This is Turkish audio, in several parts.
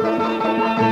Hey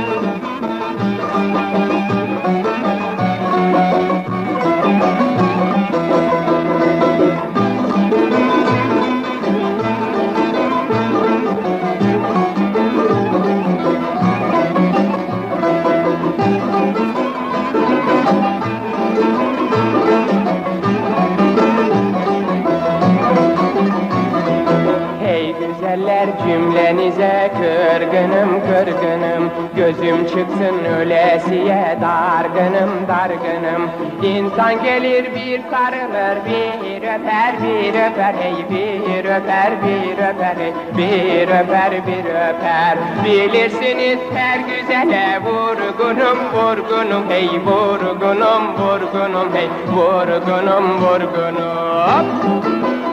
güzeller cümlenize kırgınım kırgınım. Gözüm çıksın ölesiye dargınım dargınım. İnsan gelir bir sarılır bir öper bir öper. Hey bir öper bir öper hey bir öper bir öper. Bilirsiniz her güzele vurgunum vurgunum. Hey vurgunum vurgunum. Hey vurgunum vurgunum. Nerede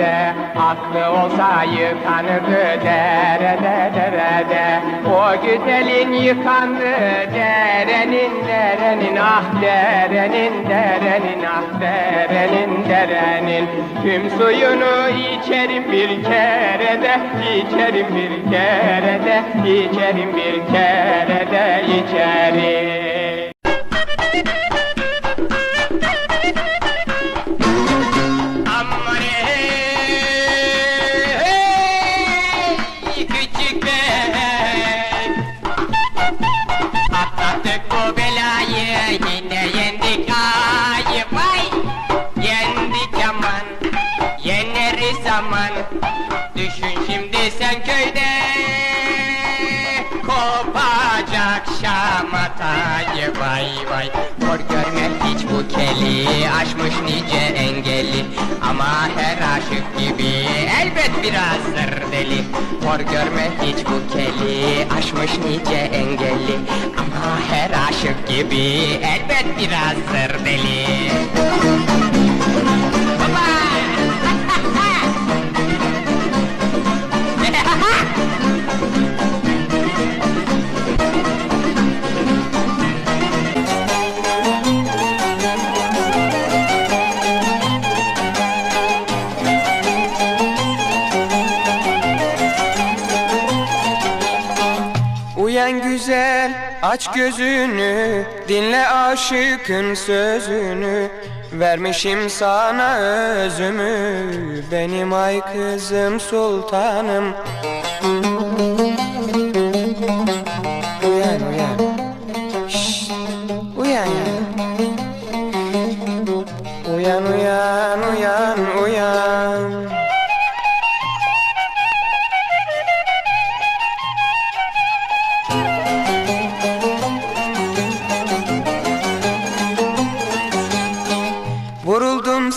nerede Aklı olsa yıkanırdı derede derede O güzelin yıkandı. Derenin derenin Ah derenin derenin ah derenin derenin. Tüm suyunu içerim bir kerede içerim bir kerede içerim bir kerede içerim şamatayı vay vay. Hor görme hiç bu keli. Aşmış nice engeli. Ama her aşık gibi Elbet birazdır deli. Hor görme hiç bu keli. Aşmış nice engeli. Ama her aşık gibi Elbet birazdır deli Uyan güzel aç gözünü Dinle aşıkın sözünü. Vermişim sana özümü Benim ay kızım sultanım. Uyan uyan. Şşt, Uyan ya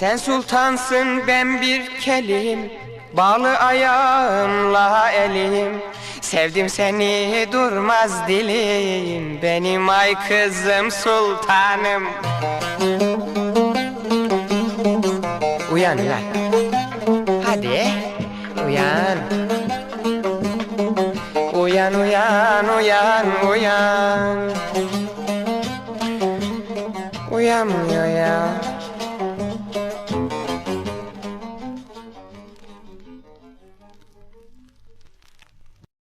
Sen sultansın ben bir kelim. Bağlı ayağımla elim. Sevdim seni durmaz dilim. Benim ay kızım sultanım. Uyan uyan Hadi uyan Uyan uyan uyan. Uyan Uyan uyan